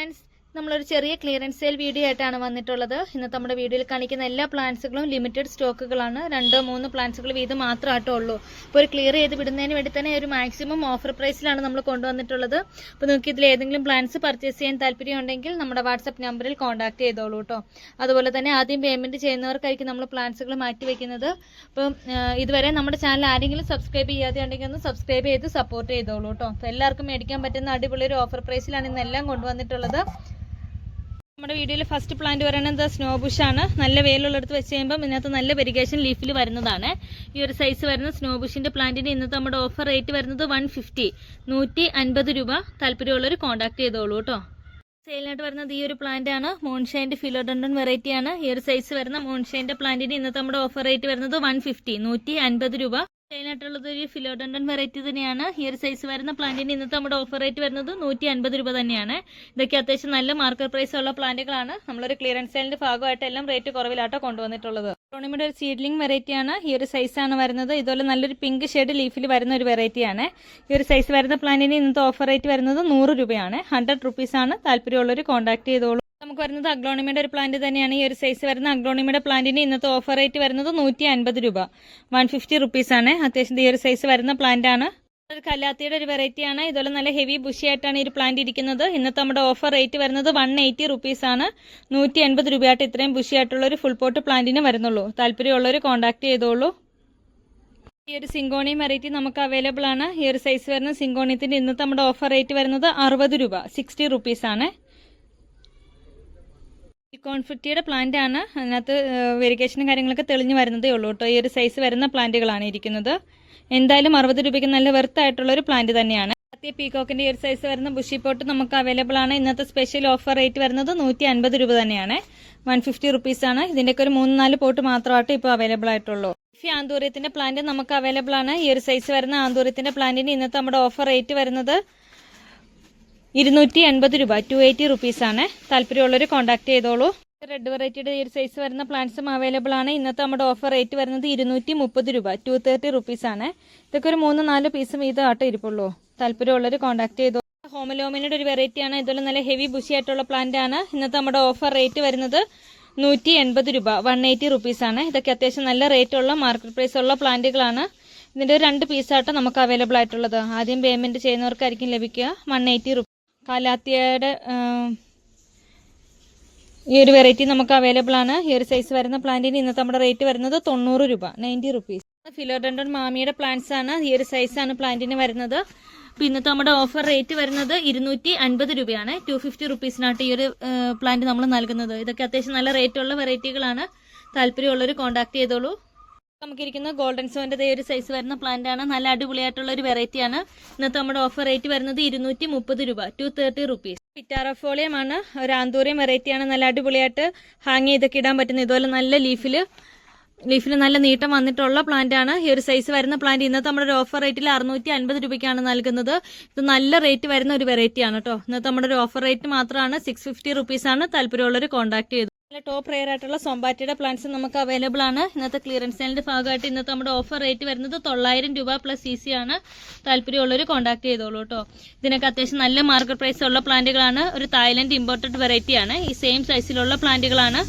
Friends നമ്മളൊരു ചെറിയ clearance sale video ആയിട്ടാണ് വന്നിട്ടുള്ളത്. ഇന്നത്തെ നമ്മുടെ വീഡിയോയിൽ കാണിക്കുന്ന എല്ലാ പ്ലാന്റ്സുകളും ലിമിറ്റഡ് സ്റ്റോക്കുകളാണ് രണ്ടോ മൂന്ന് പ്ലാന്റ്സുകൾ വീതം മാത്രമായിട്ടോ ഉള്ളൂ. അപ്പോൾ ഒരു ക്ലിയർ ചെയ്ത് വിടുന്നതിന് വേണ്ടി തന്നെ ഒരു മാക്സിമം ഓഫർ പ്രൈസിലാണ് നമ്മൾ കൊണ്ടുവന്നിട്ടുള്ളത്. അപ്പോൾ നിങ്ങൾക്ക് ഇതിൽ ഏതെങ്കിലും പ്ലാന്റ്സ് പർച്ചേസ് ചെയ്യാൻ താല്പര്യം ഉണ്ടെങ്കിൽ നമ്മുടെ വാട്സപ്പ് നമ്പറിൽ കോൺടാക്ട് ചെയ്തോളൂ കേട്ടോ അതുപോലെ തന്നെ ആദ്യം പേയ്മെന്റ് ചെയ്യുന്നവർക്കായിരിക്കും നമ്മൾ പ്ലാന്റ്സുകൾ മാറ്റി വെക്കുന്നത്. അപ്പം ഇതുവരെ നമ്മുടെ ചാനൽ ആരെങ്കിലും സബ്സ്ക്രൈബ് ചെയ്യാതെ ഉണ്ടെങ്കിൽ ഒന്ന് സബ്സ്ക്രൈബ് ചെയ്ത് സപ്പോർട്ട് ചെയ്തോളൂ കേട്ടോ അപ്പോൾ എല്ലാവർക്കും മേടിക്കാൻ പറ്റുന്ന അടിപൊളി ഒരു ഓഫർ പ്രൈസിലാണ് ഇന്നെല്ലാം കൊണ്ടുവന്നിട്ടുള്ളത്. നമ്മുടെ വീഡിയോയിൽ ഫസ്റ്റ് പ്ലാന്റ് പറയുന്നത് സ്നോ ബുഷ് ആണ്. നല്ല വെയിലുള്ളിടത്ത് വെച്ച് കഴിയുമ്പോൾ ഇതിനകത്ത് നല്ല വെരിഗേഷൻ ലീഫിൽ വരുന്നതാണ്. ഈ ഒരു സൈസ് വരുന്ന സ്നോ ബുഷിന്റെ പ്ലാന്റിന് ഇന്നത്തെ നമ്മുടെ ഓഫർ റേറ്റ് വരുന്നത് വൺ ഫിഫ്റ്റി നൂറ്റി അൻപത് രൂപ താല്പര്യമുള്ളവർ കോൺടാക്ട് ചെയ്തോളൂ കേട്ടോ സെയിലിനായിട്ട് വരുന്നത് ഈ ഒരു പ്ലാന്റ് ആണ്. മോൺഷൈന്റെ ഫിലോഡൻഡൻ വെറൈറ്റി ആണ്. ഈ ഒരു സൈസ് വരുന്ന മോൺഷൈന്റെ പ്ലാന്റിന് ഇന്നത്തെ നമ്മുടെ ഓഫർ റേറ്റ് വരുന്നത് വൺ ഫിഫ്റ്റി നൂറ്റി അൻപത് രൂപ സെയിലിനായിട്ടുള്ളത് ഒരു ഫിലോഡണ്ടൻ വെറൈറ്റി തന്നെയാണ്. ഈ ഒരു സൈസ് വരുന്ന പ്ലാന്റിന് ഇന്നത്തെ നമ്മുടെ ഓഫർ റേറ്റ് വരുന്നത് നൂറ്റി അൻപത് രൂപ തന്നെയാണ്. ഇതൊക്കെ അത്യാവശ്യം നല്ല മാർക്കറ്റ് പ്രൈസ് ഉള്ള പ്ലാന്റുകളാണ് നമ്മളൊരു ക്ലിയറൻസ് സെയിലിന്റെ ഭാഗമായിട്ട് എല്ലാം റേറ്റ് കുറവിലാട്ടോ കൊണ്ടുവന്നിട്ടുള്ളത്. ടോണിമിയുടെ ഒരു സീഡ്ലിംഗ് വെറൈറ്റി ആണ്. ഈ ഒരു സൈസ് ആണ് വരുന്നത്. ഇതുപോലെ നല്ലൊരു പിങ്ക് ഷെയ്ഡ് ലീഫിൽ വരുന്ന ഒരു വെറൈറ്റി ആണ്. ഈ ഒരു സൈസ് വരുന്ന പ്ലാന്റിന് ഇന്നത്തെ ഓഫർ റേറ്റ് വരുന്നത് നൂറ് രൂപയാണ്. ഹൺഡ്രഡ് റുപ്പീസ് ആണ്. താല്പര്യമുള്ളവർ കോൺടാക്ട് ചെയ്തോളൂ. നമുക്ക് വരുന്നത് അഗ്ലോണിമയുടെ ഒരു പ്ലാന്റ് തന്നെയാണ്. ഈ ഒരു സൈസ് വരുന്ന അഗ്ലോണിമയുടെ പ്ലാന്റിന് ഇന്നത്തെ ഓഫർ റേറ്റ് വരുന്നത് നൂറ്റി അൻപത് രൂപ. വൺ ഫിഫ്റ്റി റുപ്പീസ് ആണ്. അത്യാവശ്യം ഈ ഒരു സൈസ് വരുന്ന പ്ലാന്റ് ആണ്. ഒരു കല്ലാത്തിയുടെ ഒരു വെറൈറ്റി ആണ്. ഇതുപോലെ നല്ല ഹെവി ബുഷി ആയിട്ടാണ് ഈ ഒരു പ്ലാന്റ് ഇരിക്കുന്നത്. ഇന്നത്തെ നമ്മുടെ ഓഫർ റേറ്റ് വരുന്നത് വൺ എയ്റ്റി റുപ്പീസ് ആണ്. നൂറ്റി എൺപത് രൂപയായിട്ട് ഇത്രയും ബുഷി ആയിട്ടുള്ള ഒരു ഫുൾ പോട്ട് പ്ലാന്റിന് വരുന്നുള്ളൂ. താല്പര്യമുള്ളവർ കോൺടാക്ട് ചെയ്തോളൂ. ഈ ഒരു സിങ്കോണി വെറൈറ്റി നമുക്ക് അവൈലബിൾ ആണ്. ഈ ഒരു സൈസ് വരുന്ന സിങ്കോണിയത്തിന്റെ ഇന്നത്തെ നമ്മുടെ ഓഫർ റേറ്റ് വരുന്നത് അറുപത് രൂപ സിക്സ്റ്റി റുപ്പീസ് ആണ്. ഈ കോൺഫിറ്റിയുടെ പ്ലാന്റ് ആണ്. അതിനകത്ത് വെരിക്കേഷനും കാര്യങ്ങളൊക്കെ തെളിഞ്ഞു വരുന്നതേ ഉള്ളൂ കേട്ടോ. ഈ ഒരു സൈസ് വരുന്ന പ്ലാന്റുകളാണ് ഇരിക്കുന്നത്. എന്തായാലും അറുപത് രൂപയ്ക്ക് നല്ല വെർത്ത് ആയിട്ടുള്ള ഒരു പ്ലാന്റ് തന്നെയാണ്. ആദ്യ പീകോക്കിന്റെ ഈ ഒരു സൈസ് വരുന്ന ബുഷി പോട്ട് നമുക്ക് അവൈലബിൾ ആണ്. ഇന്നത്തെ സ്പെഷ്യൽ ഓഫർ റേറ്റ് വരുന്നത് നൂറ്റി അൻപത് രൂപ തന്നെയാണ്. വൺ ഫിഫ്റ്റി റുപ്പീസ് ആണ്. ഇതിന്റെയൊക്കെ ഒരു മൂന്ന് നാല് പോട്ട് മാത്രമായിട്ട് ഇപ്പോൾ അവൈലബിൾ ആയിട്ടുള്ളൂ. ഈ ആന്തൂര്യത്തിന്റെ പ്ലാന്റ് നമുക്ക് അവൈലബിൾ ആണ്. ഈ ഒരു സൈസ് വരുന്ന ആന്തൂര്യത്തിന്റെ പ്ലാന്റിന് ഇന്നത്തെ നമ്മുടെ ഓഫർ റേറ്റ് വരുന്നത് ഇരുന്നൂറ്റി എൺപത് രൂപ. ടു എയ്റ്റി റുപ്പീസ് ആണ്. താല്പര്യമുള്ളവർ കോൺടാക്ട് ചെയ്തോളൂ. റെഡ് വെറൈറ്റിയുടെ ഈ സൈസ് വരുന്ന പ്ലാന്റ്സും അവൈലബിൾ ആണ്. ഇന്നത്തെ നമ്മുടെ ഓഫർ റേറ്റ് വരുന്നത് ഇരുന്നൂറ്റി മുപ്പത് രൂപ. ടു തേർട്ടി റുപ്പീസ് ആണ്. ഇതൊക്കെ ഒരു മൂന്ന് നാല് പീസ് വീതം ആട്ടം ഇരിപ്പുള്ളൂ. താല്പര്യമുള്ളവർ കോൺടാക്ട് ചെയ്തോ ഹോമലോമിനുടെ ഒരു വെറൈറ്റി ആണ്. ഇതുപോലെ നല്ല ഹെവി ബുഷി ആയിട്ടുള്ള പ്ലാന്റ് ആണ്. ഇന്നത്തെ നമ്മുടെ ഓഫർ റേറ്റ് വരുന്നത് നൂറ്റി എൺപത് രൂപ. വൺ എയ്റ്റി റുപ്പീസ് ആണ്. ഇതൊക്കെ അത്യാവശ്യം നല്ല റേറ്റ് ഉള്ള മാർക്കറ്റ് പ്രൈസ് ഉള്ള പ്ലാന്റുകളാണ്. ഇതിന്റെ ഒരു രണ്ട് പീസായിട്ട് നമുക്ക് അവൈലബിൾ ആയിട്ടുള്ളത്. ആദ്യം പേയ്മെന്റ് ചെയ്യുന്നവർക്കായിരിക്കും ലഭിക്കുക. വൺ എയ്റ്റി കാലാത്തിയയുടെ ഈ ഒരു വെറൈറ്റി നമുക്ക് അവൈലബിൾ ആണ്. ഈ ഒരു സൈസ് വരുന്ന പ്ലാന്റിന് ഇന്നത്തെ നമ്മുടെ റേറ്റ് വരുന്നത് തൊണ്ണൂറ് രൂപ നയന്റി റുപ്പീസ് ഫിലോഡൻഡൻ മാമിയുടെ പ്ലാന്റ്സ് ആണ്. ഈ ഒരു സൈസ് ആണ് പ്ലാന്റിന് വരുന്നത്. അപ്പോൾ ഇന്നത്തെ നമ്മുടെ ഓഫർ റേറ്റ് വരുന്നത് ഇരുന്നൂറ്റി അൻപത് രൂപയാണ്. ടു ഫിഫ്റ്റി റുപ്പീസിനായിട്ട് ഈ ഒരു പ്ലാന്റ് നമ്മൾ നൽകുന്നത്. ഇതൊക്കെ അത്യാവശ്യം നല്ല റേറ്റ് ഉള്ള വെറൈറ്റികളാണ് താല്പര്യമുള്ളവർ കോൺടാക്ട് ചെയ്തോളൂ. നമുക്കിരിക്കുന്ന ഗോൾഡൻ സോന്റെ ഒരു സൈസ് വരുന്ന പ്ലാന്റ് ആണ്. നല്ല അടിപൊളിയായിട്ടുള്ള ഒരു വെറൈറ്റി ആണ്. ഇന്നത്തെ നമ്മുടെ ഓഫർ റേറ്റ് വരുന്നത് ഇരുന്നൂറ്റി മുപ്പത് രൂപ ടു തേർട്ടി റുപ്പീസ് പിറ്റാറഫോളിയം ആണ്. ഒരു ആന്തൂറിയം വെറൈറ്റി ആണ്. നല്ല അടിപൊളിയായിട്ട് ഹാങ് ചെയ്തൊക്കെ ഇടാൻ പറ്റുന്ന ഇതുപോലെ നല്ല ലീഫിൽ ലീഫിൽ നല്ല നീട്ടം വന്നിട്ടുള്ള പ്ലാന്റ് ആണ്. ഈ ഒരു സൈസ് വരുന്ന പ്ലാന്റ് ഇന്നത്തെ നമ്മുടെ ഒരു ഓഫർ റേറ്റിൽ അറുന്നൂറ്റി അൻപത് രൂപയ്ക്കാണ് നൽകുന്നത്. ഇത് നല്ല റേറ്റ് വരുന്ന ഒരു വെറൈറ്റി ആണ് കേട്ടോ ഇന്നത്തെ നമ്മുടെ ഒരു ഓഫർ റേറ്റ് മാത്രമാണ് സിക്സ് ഫിഫ്റ്റി റുപ്പീസാണ് താല്പര്യമുള്ളവർ കോൺടാക്ട് ചെയ്തു നല്ല ടോപ്പ് റെയർ ആയിട്ടുള്ള സൊമ്പാറ്റിയുടെ പ്ലാന്റ്സ് നമുക്ക് അവൈലബിൾ ആണ്. ഇന്നത്തെ ക്ലിയറൻസ് സെയിലിന്റെ ഭാഗമായിട്ട് ഇന്നത്തെ നമ്മുടെ ഓഫർ റേറ്റ് വരുന്നത് തൊള്ളായിരം രൂപ പ്ലസ് സി സി ആണ്. താല്പര്യമുള്ളവർ കോൺടാക്ട് ചെയ്തോളൂ കേട്ടോ. ഇതിനൊക്കെ അത്യാവശ്യം നല്ല മാർക്കറ്റ് പ്രൈസ് ഉള്ള പ്ലാന്റുകളാണ് ഒരു തായ്ലൻഡ് ഇമ്പോർട്ടഡ് വെറൈറ്റി ആണ്. ഈ സെയിം സൈസിലുള്ള പ്ലാന്റുകളാണ്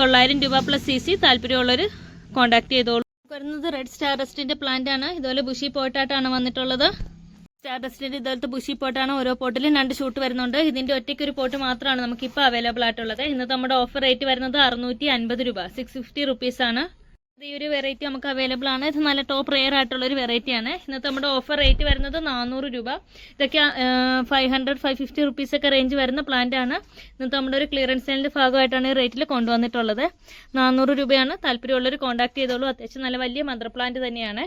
തൊള്ളായിരം രൂപ പ്ലസ് സി സി താല്പര്യമുള്ളവർ കോൺടാക്ട് ചെയ്തോളൂ. വരുന്നത് റെഡ് സ്റ്റാർ റെസ്റ്റിന്റെ പ്ലാന്റ് ആണ്. ഇതുപോലെ ബുഷി പോയിട്ടായിട്ടാണ് വന്നിട്ടുള്ളത്. സ്റ്റാർഡസ്റ്റിന്റെ ഇതുപോലത്തെ ബുഷി പോട്ടാണ് ഓരോ പോട്ടിലും രണ്ട് ഷൂട്ട് വരുന്നുണ്ട്. ഇതിന്റെ ഒറ്റയ്ക്ക് ഒരു പോട്ട് മാത്രമാണ് നമുക്ക് ഇപ്പോൾ അവൈലബിൾ ആയിട്ടുള്ളത്. ഇന്നത്തെ നമ്മുടെ ഓഫർ റേറ്റ് വരുന്നത് അറുന്നൂറ്റി അൻപത് രൂപ. സിക്സ് ഫിഫ്റ്റി റുപ്പീസ് ആണ്. ഈ ഒരു വെറൈറ്റി നമുക്ക് അവൈലബിൾ ആണ്. ഇത് നല്ല ടോപ്പ് റെയർ ആയിട്ടുള്ള ഒരു വെറൈറ്റി ആണ്. ഇന്നത്തെ നമ്മുടെ ഓഫർ റേറ്റ് വരുന്നത് നാനൂറ് രൂപ. ഇതൊക്കെ five hundred five fifty rupees ഒക്കെ റേഞ്ച് വരുന്ന പ്ലാന്റ് ആണ്. ഇന്നത്തെ നമ്മുടെ ഒരു ക്ലിയറൻസ് സെയിലിന്റെ ഭാഗമായിട്ടാണ് ഈ റേറ്റിൽ കൊണ്ടുവന്നിട്ടുള്ളത്. നാനൂറ് രൂപയാണ് താല്പര്യമുള്ളവർ കോൺടാക്ട് ചെയ്തോളൂ. അത്യാവശ്യം നല്ല വലിയ മദർ പ്ലാന്റ് തന്നെയാണ്.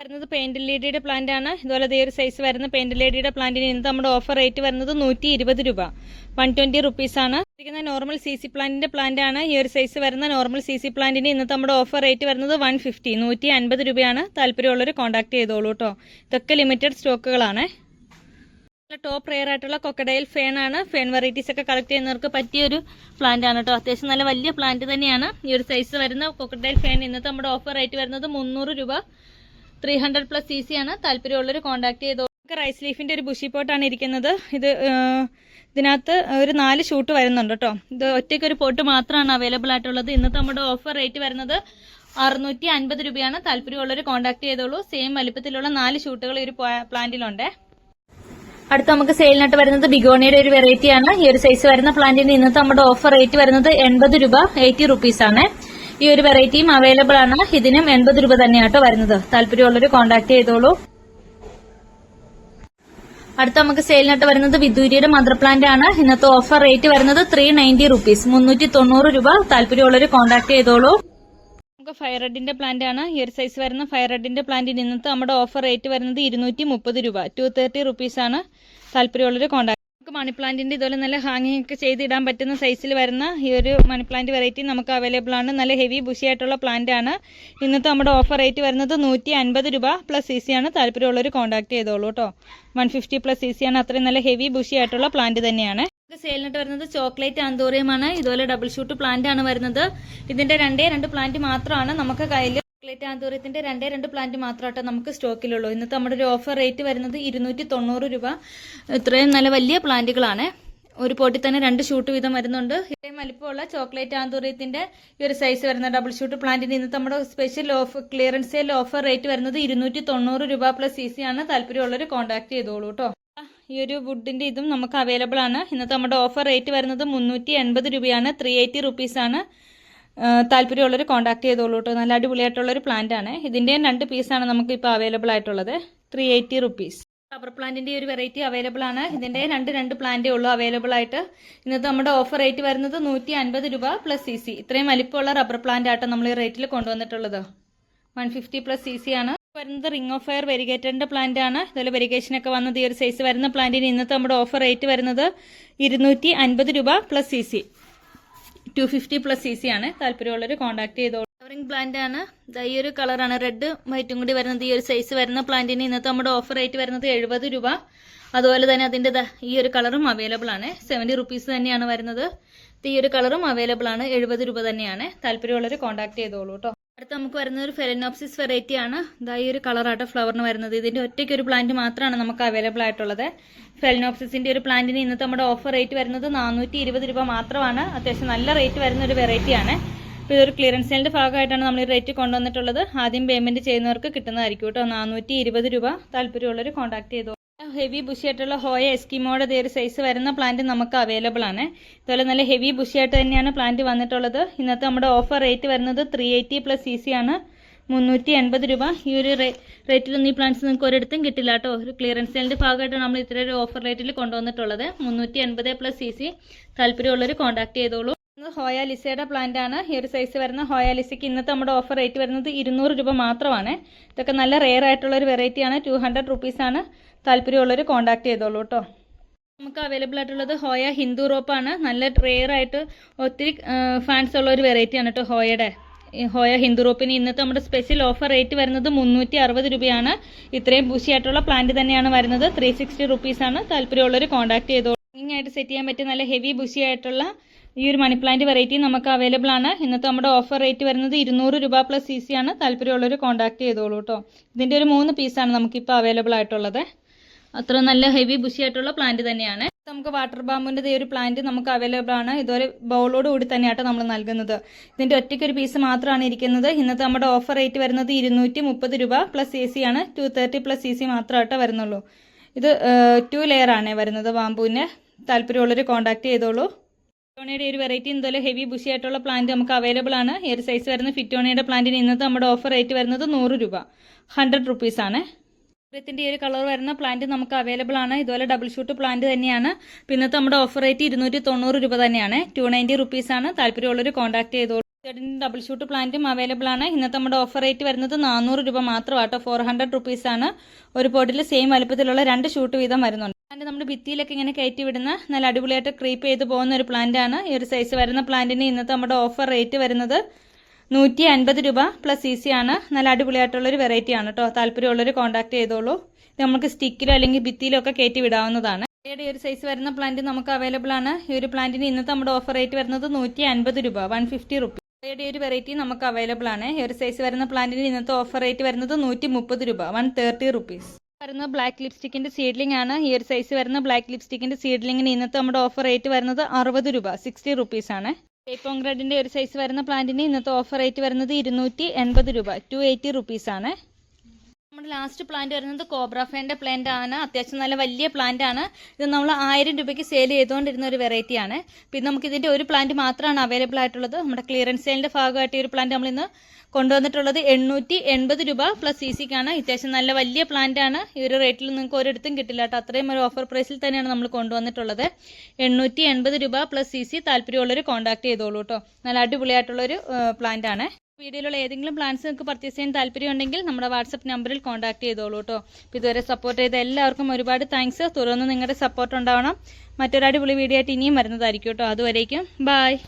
വരുന്നത് പെയിന്റ് ലേഡിയുടെ പ്ലാന്റ് ആണ്. ഇതുപോലെ ഈ ഒരു സൈസ് വരുന്ന പെയിന്റ് ലേഡിയുടെ പ്ലാന്റിന് ഇന്ന് നമ്മുടെ ഓഫർ റേറ്റ് വരുന്നത് നൂറ്റി ഇരുപത് രൂപ. വൺ ട്വന്റി റുപ്പീസ് ആണ്. ഇരിക്കുന്ന നോർമൽ സി സി പ്ലാന്റിന്റെ പ്ലാന്റ് ആണ്. ഈ ഒരു സൈസ് വരുന്ന നോർമൽ സി സി പ്ലാന്റിന് ഇന്ന് നമ്മുടെ ഓഫർ റേറ്റ് വരുന്നത് വൺ ഫിഫ്റ്റി നൂറ്റി അൻപത് രൂപയാണ്. താല്പര്യമുള്ളവർ കോൺടാക്ട് ചെയ്തോളൂ കേട്ടോ ഇതൊക്കെ ലിമിറ്റഡ് സ്റ്റോക്കുകളാണ് ടോപ്പ് റെയർ ആയിട്ടുള്ള കൊക്കഡൈൽ ഫേൺ ആണ്. ഫേൺ വെറൈറ്റീസ് ഒക്കെ കളക്ട് ചെയ്യുന്നവർക്ക് പറ്റിയ ഒരു പ്ലാന്റ് ആണ് കേട്ടോ അത്യാവശ്യം നല്ല വലിയ പ്ലാന്റ് തന്നെയാണ്. ഈ ഒരു സൈസ് വരുന്ന കൊക്കഡൈൽ ഫേൺ ഇന്നത്തെ നമ്മുടെ ഓഫർ റേറ്റ് വരുന്നത് മുന്നൂറ് രൂപ. Three hundred plus C C ആണ്. താല്പര്യമുള്ളവർ കോൺടാക്ട് ചെയ്തോ റൈസ് ലീഫിന്റെ ഒരു ബുഷി പോട്ടാണ് ഇരിക്കുന്നത്. ഇത് ഇതിനകത്ത് ഒരു നാല് ഷൂട്ട് വരുന്നുണ്ട് കേട്ടോ ഇത് ഒറ്റയ്ക്ക് ഒരു പോട്ട് മാത്രമാണ് അവൈലബിൾ ആയിട്ടുള്ളത്. ഇന്നത്തെ നമ്മുടെ ഓഫർ റേറ്റ് വരുന്നത് അറുന്നൂറ്റി അൻപത് രൂപയാണ്. താല്പര്യമുള്ളവർ കോൺടാക്ട് ചെയ്തോളൂ. സെയിം വലിപ്പത്തിലുള്ള നാല് ഷൂട്ടുകൾ ഈ ഒരു പ്ലാന്റിലുണ്ട് അടുത്ത നമുക്ക് സെയിലിനായിട്ട് വരുന്നത് ബിഗോണിയുടെ ഒരു വെറൈറ്റിയാണ് ഈ ഒരു സൈസ് വരുന്ന പ്ലാന്റിന് ഇന്നത്തെ നമ്മുടെ ഓഫർ റേറ്റ് വരുന്നത് എൺപത് രൂപ എയ്റ്റി റുപ്പീസ് ആണ്. ഈ ഒരു വെറൈറ്റിയും അവൈലബിൾ ആണ്. ഇതിനും എൺപത് രൂപ തന്നെയാട്ടോ വരുന്നത്. താല്പര്യമുള്ളവർ കോൺടാക്ട് ചെയ്തോളൂ. അടുത്ത നമുക്ക് സെയിലിനായിട്ട് വരുന്നത് വിദൂരിയുടെ മദർ പ്ലാന്റ് ആണ്. ഇന്നത്തെ ഓഫർ റേറ്റ് വരുന്നത് ത്രീ നയന്റി റുപ്പീസ് മുന്നൂറ്റി തൊണ്ണൂറ് രൂപ. താല്പര്യമുള്ളവർ കോൺടാക്ട് ചെയ്തോളൂ. നമുക്ക് ഫയർ റെഡിന്റെ പ്ലാന്റ് ആണ്. ഈ ഒരു സൈസ് വരുന്ന ഫയർ റെഡിന്റെ പ്ലാന്റിന് ഇന്നത്തെ നമ്മുടെ ഓഫർ റേറ്റ് വരുന്നത് ഇരുന്നൂറ്റി മുപ്പത് രൂപ. ടു തേർട്ടി റുപ്പീസ് ആണ്. താല്പര്യമുള്ളവർ കോൺടാക്ട് നമുക്ക് മണി പ്ലാന്റിന്റെ ഇതുപോലെ നല്ല ഹാങ്ങിങ് ഒക്കെ ചെയ്തിടാൻ പറ്റുന്ന സൈസിൽ വരുന്ന ഈ ഒരു മണി പ്ലാന്റ് വെറൈറ്റി നമുക്ക് അവൈലബിൾ ആണ്. നല്ല ഹെവി ബുഷി ആയിട്ടുള്ള പ്ലാന്റ് ആണ്. ഇന്നത്തെ നമ്മുടെ ഓഫർ റേറ്റ് വരുന്നത് നൂറ്റി അൻപത് രൂപ പ്ലസ് സി സി ആണ്. താല്പര്യമുള്ളവർ കോൺടാക്ട് ചെയ്തോളൂ കേട്ടോ one fifty plus C C ആണ് അത്രയും നല്ല ഹെവി ബുഷി ആയിട്ടുള്ള പ്ലാന്റ് തന്നെയാണ്. സെയിലിനായിട്ട് വരുന്നത് ചോക്ലേറ്റ് ആന്തോറിയമാണ് ഇതുപോലെ ഡബിൾ ഷൂട്ട് പ്ലാന്റ് ആണ് വരുന്നത്. ഇതിന്റെ രണ്ടേ രണ്ട് പ്ലാന്റ് മാത്രമാണ് നമുക്ക് കയ്യിൽ ചോക്ലേറ്റ് ആന്തൂരത്തിന്റെ രണ്ടേ രണ്ട് പ്ലാന്റ് മാത്രമായിട്ട് നമുക്ക് സ്റ്റോക്കിലുള്ളൂ. ഇന്നത്തെ നമ്മുടെ ഒരു ഓഫർ റേറ്റ് വരുന്നത് ഇരുന്നൂറ്റി തൊണ്ണൂറ് രൂപ. ഇത്രയും നല്ല വലിയ പ്ലാന്റുകളാണ് ഒരു പോട്ടി തന്നെ രണ്ട് ഷൂട്ട് വീതം വരുന്നുണ്ട്. ഇത്രയും വലിപ്പമുള്ള ചോക്ലേറ്റ് ആന്തൂറിയത്തിന്റെ ഈ ഒരു സൈസ് വരുന്ന ഡബിൾ ഷൂട്ട് പ്ലാന്റിന് ഇന്നത്തെ നമ്മുടെ special offer clearance sale offer rate വരുന്നത് ഇരുന്നൂറ്റി തൊണ്ണൂറ് രൂപ പ്ലസ് സി സി ആണ്. താല്പര്യമുള്ളവർ കോൺടാക്ട് ചെയ്തോളൂ കേട്ടോ ഈ ഒരു വുഡിന്റെ ഇതും നമുക്ക് അവൈലബിൾ ആണ്. ഇന്നത്തെ നമ്മുടെ ഓഫർ റേറ്റ് വരുന്നത് മുന്നൂറ്റി എൺപത് രൂപയാണ്. ത്രീ എയ്റ്റി റുപ്പീസ് ആണ്. താല്പര്യമുള്ളവർ കോൺടാക്ട് ചെയ്തോളൂ കേട്ടോ നല്ല അടിപൊളിയായിട്ടുള്ളൊരു പ്ലാന്റ് ആണ്. ഇതിന്റെയും രണ്ട് പീസാണ് നമുക്ക് ഇപ്പോൾ അവൈലബിൾ ആയിട്ടുള്ളത്. ത്രീ എയ്റ്റി റുപ്പീസ് റബ്ബർ പ്ലാന്റിന്റെ ഒരു വെറൈറ്റി അവൈലബിൾ ആണ്. ഇതിന്റെ രണ്ട് രണ്ട് പ്ലാന്റേ ഉള്ളൂ അവൈലബിൾ ആയിട്ട്. ഇന്നത്തെ നമ്മുടെ ഓഫർ റേറ്റ് വരുന്നത് നൂറ്റി അൻപത് രൂപ പ്ലസ് സി സി ഇത്രയും വലിപ്പമുള്ള റബ്ബർ പ്ലാന്റ് ആട്ടോ നമ്മൾ ഈ റേറ്റിൽ കൊണ്ടുവന്നിട്ടുള്ളത്. One fifty plus C C ആണ്. വരുന്നത് റിംഗ് ഓഫ് ഫയർ വെരിഗേറ്ററിന്റെ പ്ലാന്റ് ആണ്. ഇതുപോലെ വെരിഗേഷൻ ഒക്കെ വന്നത് ഈ ഒരു സൈസ് വരുന്ന പ്ലാന്റിന് ഇന്നത്തെ നമ്മുടെ ഓഫർ റേറ്റ് വരുന്നത് ഇരുന്നൂറ്റി അൻപത് രൂപ plus C C two fifty plus C C ആണ്. താല്പര്യമുള്ളവർ കോൺടാക്ട് ചെയ്തോളൂ ഫ്ലവറിംഗ് പ്ലാന്റ് ആണ്. ഈ ഒരു കളറാണ് റെഡ് വൈറ്റും കൂടി വരുന്നത് ഈ ഒരു സൈസ് വരുന്ന പ്ലാന്റിന് ഇന്നത്തെ നമ്മുടെ ഓഫർ റേറ്റ് വരുന്നത് എഴുപത് രൂപ. അതുപോലെ തന്നെ അതിന്റെ ഈ ഒരു കളറും അവൈലബിൾ ആണ്. സെവന്റി റുപ്പീസ് തന്നെയാണ് വരുന്നത്. ഈ ഒരു കളറും അവൈലബിൾ ആണ്. എഴുപത് രൂപ തന്നെയാണ്. താല്പര്യമുള്ളവർ കോൺടാക്ട് ചെയ്തോളൂ കേട്ടോ അടുത്ത നമുക്ക് വരുന്നത് ഒരു ഫെലനോപ്സിസ് വെറൈറ്റി ആണ്. ഇതാ ഈ ഒരു കളറായിട്ട് ഫ്ലവറിന് വരുന്നത്. ഇതിന്റെ ഒറ്റയ്ക്ക് ഒരു പ്ലാന്റ് മാത്രമാണ് നമുക്ക് അവൈലബിൾ ആയിട്ടുള്ളത്. ഫെലനോപ്സിന്റെ ഒരു പ്ലാന്റിന് ഇന്നത്തെ നമ്മുടെ ഓഫർ റേറ്റ് വരുന്നത് നാനൂറ്റി ഇരുപത് രൂപ മാത്രമാണ്. അത്യാവശ്യം നല്ല റേറ്റ് വരുന്ന ഒരു വെറൈറ്റി ആണ്. അപ്പോൾ ഇതൊരു ക്ലിയറൻസ് സെയിലിന്റെ ഭാഗമായിട്ടാണ് നമ്മൾ ഈ റേറ്റ് കൊണ്ടുവന്നിട്ടുള്ളത്. ആദ്യം പേയ്മെന്റ് ചെയ്യുന്നവർക്ക് കിട്ടുന്നതായിരിക്കും കേട്ടോ. നാനൂറ്റി ഇരുപത് രൂപ താല്പര്യമുള്ളവർ കോൺടാക്ട് ചെയ്തോ ഹെവി ബുഷിയായിട്ടുള്ള ഹോയ എസ്കിമോയുടെ ഇതേ ഒരു സൈസ് വരുന്ന പ്ലാന്റ് നമുക്ക് അവൈലബിൾ ആണ്. ഇതുപോലെ നല്ല ഹെവി ബുഷിയായിട്ട് തന്നെയാണ് പ്ലാന്റ് വന്നിട്ടുള്ളത്. ഇന്നത്തെ നമ്മുടെ ഓഫർ റേറ്റ് വരുന്നത് three eighty plus C C ആണ്. മുന്നൂറ്റി എൺപത് രൂപ. ഈ ഒരു റേറ്റിലൊന്നും ഈ പ്ലാന്റ്സ് നിങ്ങൾക്ക് ഒരിടത്തും കിട്ടില്ല കേട്ടോ. ഒരു ക്ലിയറൻസ് സെയിലിന്റെ ഭാഗമായിട്ട് നമ്മൾ ഇത്ര ഒരു ഓഫർ റേറ്റിൽ കൊണ്ടുവന്നിട്ടുള്ളത്. മുന്നൂറ്റി എൺപത് പ്ലസ് സി സി താല്പര്യമുള്ളവർ കോൺടാക്ട് ചെയ്തോളൂ. ഹോയ ലിസയുടെ പ്ലാന്റ് ആണ്. ഈ ഒരു സൈസ് വരുന്ന ഹോയ ഇന്നത്തെ നമ്മുടെ ഓഫർ റേറ്റ് വരുന്നത് ഇരുന്നൂറ് രൂപ മാത്രമാണ്. ഇതൊക്കെ നല്ല റെയർ ആയിട്ടുള്ള ഒരു വെറൈറ്റി ആണ്. ടു ഹൺഡ്രഡ് റുപ്പീസ് ആണ്. താല്പര്യമുള്ളവർ കോൺടാക്ട് ചെയ്തോളൂ കേട്ടോ നമുക്ക് അവൈലബിൾ ആയിട്ടുള്ളത് ഹോയ ഹിന്ദു റോപ്പാണ് നല്ല റെയർ ആയിട്ട് ഒത്തിരി ഫാൻസ് ഉള്ള ഒരു വെറൈറ്റി ആണ് കേട്ടോ ഹോയയുടെ. ഹോയ ഹിന്ദു റോപ്പിന് ഇന്നത്തെ നമ്മുടെ സ്പെഷ്യൽ ഓഫർ റേറ്റ് വരുന്നത് മുന്നൂറ്റി അറുപത് രൂപയാണ്. ഇത്രയും ബുഷിയായിട്ടുള്ള പ്ലാന്റ് തന്നെയാണ് വരുന്നത്. ത്രീ സിക്സ്റ്റി റുപ്പീസാണ് താല്പര്യമുള്ളവർ കോൺടാക്ട് ചെയ്തോളൂ ആയിട്ട് സെറ്റ് ചെയ്യാൻ പറ്റിയ നല്ല ഹെവി ബുഷി ആയിട്ടുള്ള ഈ ഒരു മണി പ്ലാന്റ് വെറൈറ്റി നമുക്ക് അവൈലബിൾ ആണ്. ഇന്നത്തെ നമ്മുടെ ഓഫർ റേറ്റ് വരുന്നത് ഇരുന്നൂറ് രൂപ പ്ലസ് സി സി ആണ്. താല്പര്യമുള്ളവർ കോൺടാക്ട് ചെയ്തോളൂ കേട്ടോ ഇതിന്റെ ഒരു മൂന്ന് പീസാണ് നമുക്കിപ്പോൾ അവൈലബിൾ ആയിട്ടുള്ളത്. അത്ര നല്ല ഹെവി ബുഷി ആയിട്ടുള്ള പ്ലാന്റ് തന്നെയാണ്. നമുക്ക് വാട്ടർ ബാമ്പിന്റെ ഈ ഒരു പ്ലാന്റ് നമുക്ക് അവൈലബിൾ ആണ്. ഇതൊരു ബൗളോട് കൂടി തന്നെയാട്ടോ നമ്മൾ നൽകുന്നത്. ഇതിന്റെ ഒറ്റയ്ക്ക് ഒരു പീസ് മാത്രമാണ് ഇരിക്കുന്നത്. ഇന്നത്തെ നമ്മുടെ ഓഫർ റേറ്റ് വരുന്നത് ഇരുന്നൂറ്റി മുപ്പത് രൂപ പ്ലസ് എ സി ആണ്. Two thirty plus C C മാത്രമായിട്ടേ വരുന്നുള്ളൂ. ഇത് ടു ലെയർ ആണ് വരുന്നത് ബാമ്പുവിന് താല്പര്യമുള്ളവർ കോൺടാക്ട് ചെയ്തോളൂ. ഫിറ്റോണിയുടെ ഒരു വെറൈറ്റി എന്തുപോലെ ഹെവി ബുഷി ആയിട്ടുള്ള പ്ലാന്റ് നമുക്ക് അവൈലബിൾ ആണ്. ഈ ഒരു സൈസ് വരുന്ന ഫിറ്റോണിയുടെ പ്ലാന്റിന് ഇന്നത്തെ നമ്മുടെ ഓഫർ റേറ്റ് വരുന്നത് നൂറ് രൂപ. ഹൺഡ്രഡ് റുപ്പീസ് ആണ്. ത്തിന്റെ ഈ ഒരു കളർ വരുന്ന പ്ലാന്റ് നമുക്ക് അവൈലബിൾ ആണ്. ഇതുപോലെ ഡബിൾ ഷൂട്ട് പ്ലാന്റ് തന്നെയാണ്. പിന്നത്തെ നമ്മുടെ ഓഫർ റേറ്റ് ഇരുന്നൂറ്റി തൊണ്ണൂറ് രൂപ തന്നെയാണ്. ടു നയന്റി റുപ്പീസ് ആണ്. താല്പര്യമുള്ളവർ കോൺടാക്ട് ചെയ്തോളൂ. ഡബിൾ ഷൂട്ട് പ്ലാന്റും അവൈലബിൾ ആണ്. ഇന്നത്തെ നമ്മുടെ ഓഫർ റേറ്റ് വരുന്നത് നാനൂറ് രൂപ മാത്രമാട്ടോ. ഫോർ ഹൺഡ്രഡ് റുപ്പീസ് ആണ്. ഒരു പോട്ടിൽ സെയിം വലുപ്പത്തിലുള്ള രണ്ട് ഷൂട്ട് വീതം വരുന്നുണ്ട്. പ്ലാന്റ് നമ്മുടെ ഭിത്തിയിലൊക്കെ ഇങ്ങനെ കയറ്റി വിടുന്ന നല്ല അടിപൊളിയായിട്ട് ക്രീപ്പ് ചെയ്ത് പോകുന്ന ഒരു പ്ലാന്റ് ആണ്. ഈ ഒരു സൈസ് വരുന്ന പ്ലാന്റിന് ഇന്നത്തെ നമ്മുടെ ഓഫർ റേറ്റ് വരുന്നത് നൂറ്റി അൻപത് രൂപ പ്ലസ് ഇ സി ആണ്. നല്ല അടിപൊളിയായിട്ടുള്ള ഒരു വെറൈറ്റി ആണ് കേട്ടോ താല്പര്യമുള്ളവർ കോൺടാക്ട് ചെയ്തോളൂ. ഇത് നമുക്ക് സ്റ്റിക്കിലോ അല്ലെങ്കിൽ ഭിത്തിയിലോ ഒക്കെ കയറ്റി വിടാവുന്നതാണ്. ഈ ഒരു സൈസ് വരുന്ന പ്ലാന്റ് നമുക്ക് അവൈലബിൾ ആണ്. ഈ ഒരു പ്ലാന്റിന് ഇന്നത്തെ നമ്മുടെ ഓഫർ റേറ്റ് വരുന്നത് നൂറ്റി അൻപത് രൂപ വൺ ഫിഫ്റ്റി റുപ്പി ഈ ഒരു വെറൈറ്റി നമുക്ക് അവൈലബിൾ ആണ്. ഈ ഒരു സൈസ് വരുന്ന പ്ലാന്റിന് ഇന്നത്തെ ഓഫർ റേറ്റ് വരുന്നത് നൂറ്റി മുപ്പത് രൂപ വൺ തേർട്ടി റുപ്പീസ് വരുന്ന ബ്ലാക്ക് ലിപ്സ്റ്റിക്കിന്റെ സീഡ്ലിംഗ് ആണ്. ഒരു സൈസ് വരുന്ന ബ്ലാക്ക് ലിപ്സ്റ്റിക്കിന്റെ സീഡ്ലിംഗിന് ഇന്നത്തെ നമ്മുടെ ഓഫർ റേറ്റ് വരുന്നത് അറുപത് രൂപ സിക്സ്റ്റി റുപ്പീസ് ആണ്. പേപ്പോങ്ക്രഡിന്റെ ഒരു സൈസ് വരുന്ന പ്ലാന്റിന് ഇന്നത്തെ ഓഫർ റേറ്റ് വരുന്നത് ഇരുന്നൂറ്റി എൺപത് രൂപ ടു എയ്റ്റി റുപ്പീസ് ആണ്. നമ്മുടെ ലാസ്റ്റ് പ്ലാന്റ് വരുന്നത് കോബ്ര ഫേന്റെ പ്ലാന്റ് ആണ്. അത്യാവശ്യം നല്ല വലിയ പ്ലാന്റ് ആണ്. ഇത് നമ്മൾ ആയിരം രൂപയ്ക്ക് സെയിൽ ചെയ്തുകൊണ്ടിരുന്ന ഒരു വെറൈറ്റി ആണ്. പിന്നെ നമുക്ക് ഇതിന്റെ ഒരു പ്ലാന്റ് മാത്രമാണ് അവൈലബിൾ ആയിട്ടുള്ളത്. നമ്മുടെ ക്ലിയറൻസ് സെയിലിന്റെ ഭാഗമായിട്ട് ഈ ഒരു പ്ലാന്റ് നമ്മൾ ഇന്ന് കൊണ്ടുവന്നിട്ടുള്ളത് എണ്ണൂറ്റി എൺപത് രൂപ പ്ലസ് സി സിക്കാണ് അത്യാവശ്യം നല്ല വലിയ പ്ലാന്റ് ആണ്. ഈ ഒരു റേറ്റിൽ നിങ്ങൾക്ക് ഒരിടത്തും കിട്ടില്ല കേട്ടോ. അത്രയും ഒരു ഓഫർ പ്രൈസിൽ തന്നെയാണ് നമ്മൾ കൊണ്ടുവന്നിട്ടുള്ളത്. എണ്ണൂറ്റി എൺപത് രൂപ പ്ലസ് സി സി താല്പര്യമുള്ളവർ കോൺടാക്ട് ചെയ്തോളൂ കേട്ടോ. നല്ല അടിപൊളിയായിട്ടുള്ളൊരു പ്ലാന്റ് ആണ്. വീഡിയോയിലുള്ള ഏതെങ്കിലും പ്ലാൻസ് നിങ്ങൾക്ക് പർച്ചേസ് ചെയ്യാൻ താല്പര്യമുണ്ടെങ്കിൽ നമ്മുടെ വാട്സപ്പ് നമ്പറിൽ കോൺടാക്ട് ചെയ്തോളൂ കേട്ടോ ഇതുവരെ സപ്പോർട്ട് ചെയ്ത എല്ലാവർക്കും ഒരുപാട് താങ്ക്സ് തുടർന്ന് നിങ്ങളുടെ സപ്പോർട്ട് ഉണ്ടാവണം. മറ്റൊരു അടിപൊളി വീഡിയോ ആയിട്ട് ഇനിയും വരുന്നതായിരിക്കും കേട്ടോ അതുവരേക്കും ബായ്